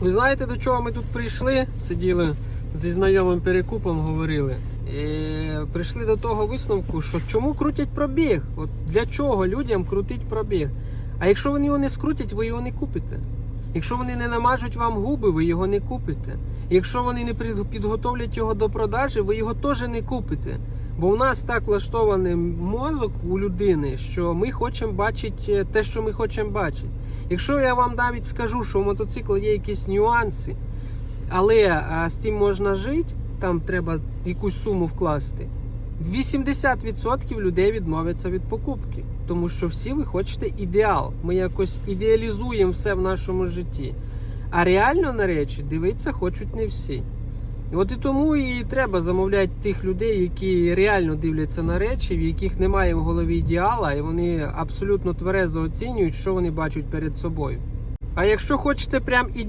Ви знаєте, до чого ми тут прийшли? Сиділи зі знайомим перекупом, говорили. І прийшли до того висновку, що чому крутять пробіг? От для чого людям крутить пробіг? А якщо вони його не скрутять, ви його не купите. Якщо вони не намажуть вам губи, ви його не купите. Якщо вони не підготовлять його до продажі, ви його теж не купите. Бо у нас так влаштований мозок у людини, що ми хочемо бачити те, що ми хочемо бачити. Якщо я вам навіть скажу, що у мотоцикла є якісь нюанси, але а, з цим можна жити, там треба якусь суму вкласти. 80% людей відмовляться від покупки, тому що всі ви хочете ідеал. Ми якось ідеалізуємо все в нашому житті. А реально на речі дивитися хочуть не всі. І от і тому і треба замовляти тих людей, які реально дивляться на речі, в яких немає в голові ідеала, і вони абсолютно тверезо оцінюють, що вони бачать перед собою. А якщо хочете прям